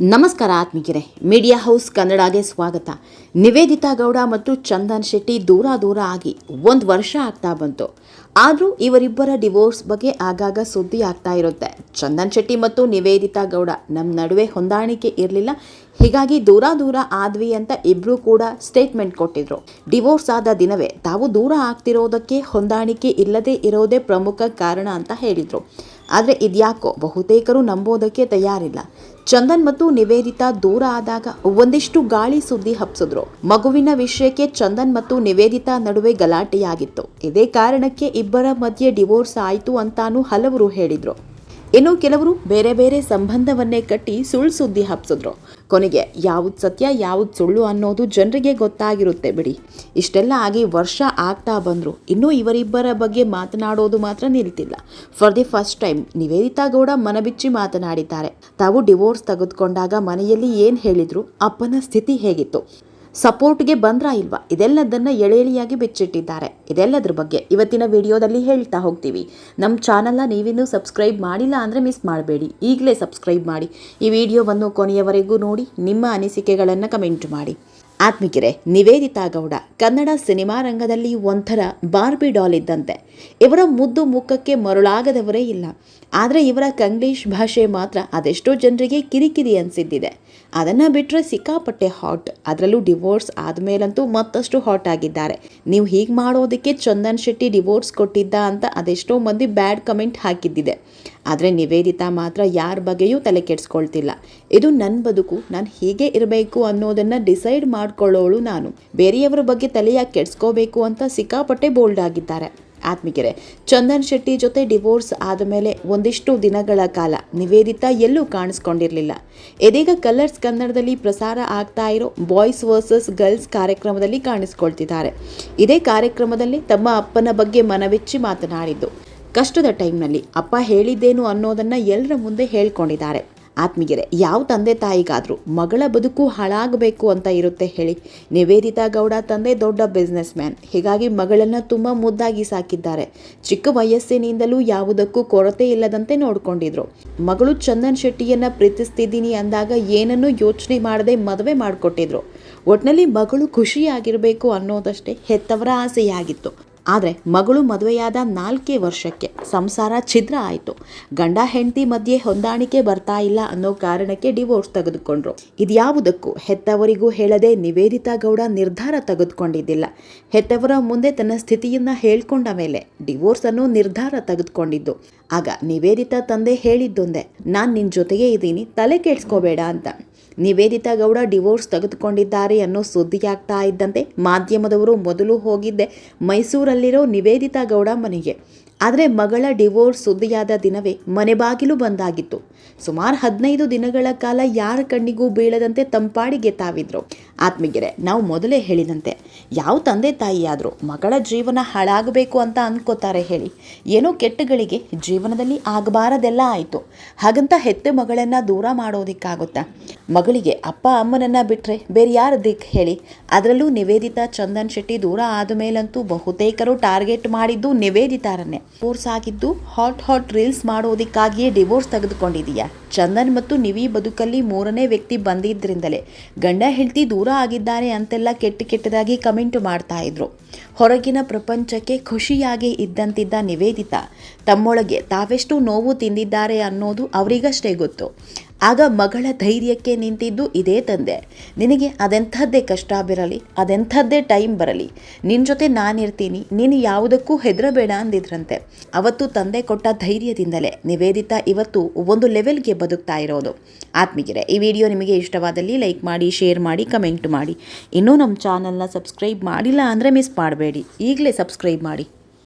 ನಮಸ್ಕಾರ ಆತ್ಮಿಕರೇ media house ಕನ್ನಡಗೆ ಸ್ವಾಗತ. ನಿವೇದಿತಾ ಗೌಡ ಮತ್ತು ಚಂದನ್ ಶೆಟ್ಟಿ ದೂರ ದೂರ ಆಗಿ ಒಂದು ವರ್ಷ ಆಗ್ತಾ ಬಂತು. ಆದರೂ ಇವರಿಬ್ಬರ ಡಿವೋರ್ಸ್ ಬಗ್ಗೆ ಆಗಾಗ ಸುದ್ದಿ ಆಗ್ತಾ ಇರುತ್ತೆ. ಚಂದನ್ ಶೆಟ್ಟಿ ಮತ್ತು ನಿವೇದಿತಾ ಗೌಡ ನಮ್ಮ ನಡುವೆ ಹೊಂದಾಣಿಕೆ ಇರಲಿಲ್ಲ. ಹೀಗಾಗಿ ದೂರ ದೂರ ಆದ್ವಿ ಅಂತ ಇಬ್ಬರೂ ಕೂಡ ಸ್ಟೇಟ್ಮೆಂಟ್ ಕೊಟ್ಟಿದ್ರು. ಡಿವೋರ್ಸ್ ಆದ ದಿನವೇ ತಾವು ದೂರ ಆಗ್ತಿರೋದಕ್ಕೆ ಹೊಂದಾಣಿಕೆ ಇಲ್ಲದೆ ಇರೋದೇ ಪ್ರಮುಖ ಕಾರಣ ಅಂತ ಹೇಳಿದರು. ಆದರೆ ಇದ್ಯಾಕೋ? ಬಹುತೇಕರು ನಂಬೋದಕ್ಕೆ ತಯಾರಿಲ್ಲ. ಚಂದನ್ ಮತ್ತು ನಿವೇದಿತಾ ದೂರ ಆದಾಗ ಒಂದಿಷ್ಟು ಗಾಳಿ ಸುದ್ದಿ ಹಬ್ಸಿದ್ರು. ಮಗುವಿನ ವಿಷಯಕ್ಕೆ ಚಂದನ್ ಮತ್ತು ನಿವೇದಿತಾ ನಡುವೆ ಗಲಾಟೆಯಾಗಿತ್ತು. ಇದೇ ಕಾರಣಕ್ಕೆ ಇಬ್ಬರ ಮಧ್ಯೆ ಡಿವೋರ್ಸ್ ಆಯಿತು ಅಂತಾನೂ ಹಲವರು ಹೇಳಿದ್ರು. ಇನ್ನು ಕೆಲವರು ಬೇರೆ ಬೇರೆ ಸಂಬಂಧವನ್ನೇ ಕಟ್ಟಿ ಸುಳ್ಳು ಸುದ್ದಿ ಹಬ್ಸಿದ್ರು. ಕೊನೆಗೆ ಯಾವುದು ಸತ್ಯ, ಯಾವುದು ಸುಳ್ಳು ಅನ್ನೋದು ಜನರಿಗೆ ಗೊತ್ತಾಗಿರುತ್ತೆ ಬಿಡಿ. ಇಷ್ಟೆಲ್ಲ ಆಗಿ ವರ್ಷ ಆಗ್ತಾ ಬಂದರು. ಇನ್ನೂ ಇವರಿಬ್ಬರ ಬಗ್ಗೆ ಮಾತನಾಡೋದು ಮಾತ್ರ ನಿಲ್ತಿಲ್ಲ. For the first time Nivedita Gowda ಮನಬಿಚ್ಚಿ ಮಾತನಾಡಿದ್ದಾರೆ. ತಾವು ಡಿವೋರ್ಸ್ ತೆಗೆದುಕೊಂಡಾಗ ಮನೆಯಲ್ಲಿ ಏನು ಹೇಳಿದ್ರು? ಅಪ್ಪನ ಸ್ಥಿತಿ ಹೇಗಿತ್ತು? ಸಪೋರ್ಟ್ಗೆ ಬಂದ್ರಾ ಇಲ್ವಾ? ಇದೆಲ್ಲದನ್ನ ಎಳೆ ಎಳೆಯಾಗಿ ಬಿಚ್ಚಿಟ್ಟಿದ್ದಾರೆ. ಇದೆಲ್ಲದ್ರ ಬಗ್ಗೆ ಇವತ್ತಿನ ವಿಡಿಯೋದಲ್ಲಿ ಹೇಳ್ತಾ ಹೋಗ್ತೀವಿ. ನಮ್ಮ ಚಾನಲ್ನ ನೀವಿನ್ನೂ ಸಬ್ಸ್ಕ್ರೈಬ್ ಮಾಡಿಲ್ಲ ಅಂದರೆ ಮಿಸ್ ಮಾಡಬೇಡಿ. ಈಗಲೇ ಸಬ್ಸ್ಕ್ರೈಬ್ ಮಾಡಿ. ಈ ವಿಡಿಯೋವನ್ನು ಕೊನೆಯವರೆಗೂ ನೋಡಿ, ನಿಮ್ಮ ಅನಿಸಿಕೆಗಳನ್ನು ಕಮೆಂಟ್ ಮಾಡಿ. ಆತ್ಮಿಕರೆ, ನಿವೇದಿತಾ ಗೌಡ, ಕನ್ನಡ ಸಿನಿಮಾ ರಂಗದಲ್ಲಿ ಒಂಥರ ಬಾರ್ಬಿ ಡಾಲ್ ಇದ್ದಂತೆ. ಇವರ ಮುದ್ದು ಮುಖಕ್ಕೆ ಮರುಳಾಗದವರೇ ಇಲ್ಲ. ಆದರೆ ಇವರ ಕಂಗ್ಲೀಷ್ ಭಾಷೆ ಮಾತ್ರ ಅದೆಷ್ಟೋ ಜನರಿಗೆ ಕಿರಿಕಿರಿ ಅನಿಸಿದ್ದಿದೆ. ಅದನ್ನು ಬಿಟ್ಟರೆ ಸಿಕ್ಕಾಪಟ್ಟೆ ಹಾಟ್ ಅದರಲ್ಲೂ ಡಿವೋರ್ಸ್ ಆದಮೇಲಂತೂ ಮತ್ತಷ್ಟು ಹಾಟ್ ಆಗಿದ್ದಾರೆ. ನೀವು ಹೀಗೆ ಮಾಡೋದಕ್ಕೆ ಚಂದನ್ ಶೆಟ್ಟಿ ಡಿವೋರ್ಸ್ ಕೊಟ್ಟಿದ್ದ ಅಂತ ಅದೆಷ್ಟೋ ಮಂದಿ ಬ್ಯಾಡ್ ಕಮೆಂಟ್ ಹಾಕಿದ್ದಿದೆ. ಆದರೆ ನಿವೇದಿತಾ ಮಾತ್ರ ಯಾರ ಬಗ್ಗೆಯೂ ತಲೆ ಕೆಡಿಸ್ಕೊಳ್ತಿಲ್ಲ. ಇದು ನನ್ನ ಬದುಕು, ನಾನು ಹೀಗೆ ಇರಬೇಕು ಅನ್ನೋದನ್ನು ಡಿಸೈಡ್ ಮಾಡ್ಕೊಳ್ಳೋಳು ನಾನು. ಬೇರೆಯವರ ಬಗ್ಗೆ ತಲೆಯಾಗಿ ಕೆಡಿಸ್ಕೋಬೇಕು ಅಂತ ಸಿಕ್ಕಾಪಟ್ಟೆ ಬೋಲ್ಡ್ ಆಗಿದ್ದಾರೆ. ಆತ್ಮಿಕರೆ, ಚಂದನ್ ಶೆಟ್ಟಿ ಜೊತೆ ಡಿವೋರ್ಸ್ ಆದಮೇಲೆ ಒಂದಿಷ್ಟು ದಿನಗಳ ಕಾಲ ನಿವೇದಿತಾ ಎಲ್ಲೂ ಕಾಣಿಸ್ಕೊಂಡಿರಲಿಲ್ಲ. ಇದೀಗ ಕಲರ್ಸ್ ಕನ್ನಡದಲ್ಲಿ ಪ್ರಸಾರ ಆಗ್ತಾ ಇರೋ ಬಾಯ್ಸ್ ವರ್ಸಸ್ ಗರ್ಲ್ಸ್ ಕಾರ್ಯಕ್ರಮದಲ್ಲಿ ಕಾಣಿಸ್ಕೊಳ್ತಿದ್ದಾರೆ. ಇದೇ ಕಾರ್ಯಕ್ರಮದಲ್ಲಿ ತಮ್ಮ ಅಪ್ಪನ ಬಗ್ಗೆ ಮನವೆಚ್ಚಿ ಮಾತನಾಡಿದ್ದು, ಕಷ್ಟದ ಟೈಮ್ನಲ್ಲಿ ಅಪ್ಪ ಹೇಳಿದ್ದೇನು ಅನ್ನೋದನ್ನು ಎಲ್ಲರ ಮುಂದೆ ಹೇಳ್ಕೊಂಡಿದ್ದಾರೆ. ಆತ್ಮೀಗೆರೆ ಯಾವ ತಂದೆ ತಾಯಿಗಾದರೂ ಮಗಳ ಬದುಕು ಹಾಳಾಗಬೇಕು ಅಂತ ಇರುತ್ತೆ ಹೇಳಿ. ನಿವೇದಿತಾ ಗೌಡ ತಂದೆ, ದೊಡ್ಡ ಬಿಸ್ನೆಸ್ ಮ್ಯಾನ್ ಹೀಗಾಗಿ ಮಗಳನ್ನು ತುಂಬ ಮುದ್ದಾಗಿ ಸಾಕಿದ್ದಾರೆ. ಚಿಕ್ಕ ವಯಸ್ಸಿನಿಂದಲೂ ಯಾವುದಕ್ಕೂ ಕೊರತೆ ಇಲ್ಲದಂತೆ ನೋಡಿಕೊಂಡಿದ್ರು. ಮಗಳು ಚಂದನ್ ಶೆಟ್ಟಿಯನ್ನು ಪ್ರೀತಿಸ್ತಿದ್ದೀನಿ ಅಂದಾಗ ಏನನ್ನೂ ಯೋಚನೆ ಮಾಡದೆ ಮದುವೆ ಮಾಡಿಕೊಟ್ಟಿದ್ರು. ಒಟ್ನಲ್ಲಿ ಮಗಳು ಖುಷಿಯಾಗಿರಬೇಕು ಅನ್ನೋದಷ್ಟೇ ಹೆತ್ತವರ ಆಸೆಯಾಗಿತ್ತು. ಆದರೆ ಮಗಳು ಮದುವೆಯಾದ ನಾಲ್ಕೇ ವರ್ಷಕ್ಕೆ ಸಂಸಾರ ಛಿದ್ರ ಆಯಿತು. ಗಂಡ ಹೆಂಡತಿ ಮಧ್ಯೆ ಹೊಂದಾಣಿಕೆ ಬರ್ತಾ ಇಲ್ಲ ಅನ್ನೋ ಕಾರಣಕ್ಕೆ ಡಿವೋರ್ಸ್ ತೆಗೆದುಕೊಂಡ್ರು. ಇದ್ಯಾವುದಕ್ಕೂ ಹೆತ್ತವರಿಗೂ ಹೇಳದೆ ನಿವೇದಿತಾ ಗೌಡ ನಿರ್ಧಾರ ತೆಗೆದುಕೊಂಡಿದ್ದಿಲ್ಲ. ಹೆತ್ತವರ ಮುಂದೆ ತನ್ನ ಸ್ಥಿತಿಯನ್ನು ಹೇಳ್ಕೊಂಡ ಮೇಲೆ ಡಿವೋರ್ಸ್ ಅನ್ನೋ ನಿರ್ಧಾರ ತೆಗೆದುಕೊಂಡಿದ್ದು. ಆಗ ನಿವೇದಿತಾ ತಂದೆ ಹೇಳಿದ್ದೊಂದೇ, ನಾನು ನಿನ್ನ ಜೊತೆಗೆ ಇದ್ದೀನಿ, ತಲೆ ಕೆಡ್ಸ್ಕೋಬೇಡ ಅಂತ. ನಿವೇದಿತಾ ಗೌಡ ಡಿವೋರ್ಸ್ ತೆಗೆದುಕೊಂಡಿದ್ದಾರೆ ಅನ್ನೋ ಸುದ್ದಿಯಾಗ್ತಾ ಇದ್ದಂತೆ ಮಾಧ್ಯಮದವರು ಮೊದಲು ಹೋಗಿದ್ದೆ ಮೈಸೂರಲ್ಲಿರೋ ನಿವೇದಿತಾ ಗೌಡ ಮನೆಗೆ. ಆದರೆ ಮಗಳ ಡಿವೋರ್ಸ್ ಸುದ್ದಿಯಾದ ದಿನವೇ ಮನೆ ಬಾಗಿಲು ಬಂದಾಗಿತ್ತು. ಸುಮಾರು ಹದಿನೈದು ದಿನಗಳ ಕಾಲ ಯಾರ ಕಣ್ಣಿಗೂ ಬೀಳದಂತೆ ತಂಪಾಡಿಗೆ ತಾವಿದ್ರು. ಆತ್ಮೀಗೆರೆ ನಾವು ಮೊದಲೇ ಹೇಳಿದಂತೆ, ಯಾವ ತಂದೆ ತಾಯಿಯಾದರೂ ಮಗಳ ಜೀವನ ಹಾಳಾಗಬೇಕು ಅಂತ ಅನ್ಕೋತಾರೆ ಹೇಳಿ. ಏನೋ ಕೆಟ್ಟಗಳಿಗೆ ಜೀವನದಲ್ಲಿ ಆಗಬಾರದೆಲ್ಲ ಆಯಿತು. ಹಾಗಂತ ಹೆತ್ತ ಮಗಳನ್ನು ದೂರ ಮಾಡೋದಕ್ಕಾಗುತ್ತಾ? ಮಗಳಿಗೆ ಅಪ್ಪ ಅಮ್ಮನನ್ನು ಬಿಟ್ಟರೆ ಬೇರೆ ಯಾರ ದಿಕ್ ಹೇಳಿ? ಅದರಲ್ಲೂ ನಿವೇದಿತಾ ಚಂದನ್ ಶೆಟ್ಟಿ ದೂರ ಆದ ಮೇಲಂತೂ ಬಹುತೇಕರು ಟಾರ್ಗೆಟ್ ಮಾಡಿದ್ದು ನಿವೇದಿತಾರನ್ನೇ. ಡಿವೋರ್ಸ್ ಆಗಿದ್ದು ಹಾಟ್ ಹಾಟ್ ರೀಲ್ಸ್ ಮಾಡೋದಕ್ಕಾಗಿಯೇ ಡಿವೋರ್ಸ್ ತೆಗೆದುಕೊಂಡಿದೀಯಾ. ಚಂದನ್ ಮತ್ತು ನಿವಿ ಬದುಕಲ್ಲಿ ಮೂರನೇ ವ್ಯಕ್ತಿ ಬಂದಿದ್ದರಿಂದಲೇ ಗಂಡ ಹೆಂಡತಿ ದೂರ ಆಗಿದ್ದಾರೆ ಅಂತೆಲ್ಲ ಕೆಟ್ಟ ಕೆಟ್ಟದಾಗಿ ಕಮೆಂಟ್ ಮಾಡ್ತಾ ಇದ್ರು. ಹೊರಗಿನ ಪ್ರಪಂಚಕ್ಕೆ ಖುಷಿಯಾಗಿ ಇದ್ದಂತಿದ್ದ ನಿವೇದಿತಾ, ತಮ್ಮೊಳಗೆ ತಾವೆಷ್ಟು ನೋವು ತಿಂದಿದ್ದಾರೆ ಅನ್ನೋದು ಅವರಿಗಷ್ಟೇ ಗೊತ್ತು. ಆಗ ಮಗಳ ಧೈರ್ಯಕ್ಕೆ ನಿಂತಿದ್ದು ಇದೇ ತಂದೆ. ನಿನಗೆ ಅದೆಂಥದ್ದೇ ಕಷ್ಟ ಬಿರಲಿ, ಅದೆಂಥದ್ದೇ ಟೈಮ್ ಬರಲಿ. ನಿನ್ನ ಜೊತೆ ನಾನಿರ್ತೀನಿ, ನೀನು ಯಾವುದಕ್ಕೂ ಹೆದರಬೇಡ ಅಂದಿದ್ರಂತೆ. ಅವತ್ತು ತಂದೆ ಕೊಟ್ಟ ಧೈರ್ಯದಿಂದಲೇ ನಿವೇದಿತಾ ಇವತ್ತು ಒಂದು ಲೆವೆಲ್ಗೆ ಬದುಕ್ತಾ ಇರೋದು. ಆತ್ಮೀಗೆರೆ ಈ ವಿಡಿಯೋ ನಿಮಗೆ ಇಷ್ಟವಾದಲ್ಲಿ ಲೈಕ್ ಮಾಡಿ, ಶೇರ್ ಮಾಡಿ, ಕಮೆಂಟ್ ಮಾಡಿ. ಇನ್ನೂ ನಮ್ಮ ಚಾನಲ್ನ ಸಬ್ಸ್ಕ್ರೈಬ್ ಮಾಡಿಲ್ಲ ಅಂದರೆ ಮಿಸ್ ಮಾಡಬೇಡಿ. ಈಗಲೇ ಸಬ್ಸ್ಕ್ರೈಬ್ ಮಾಡಿ.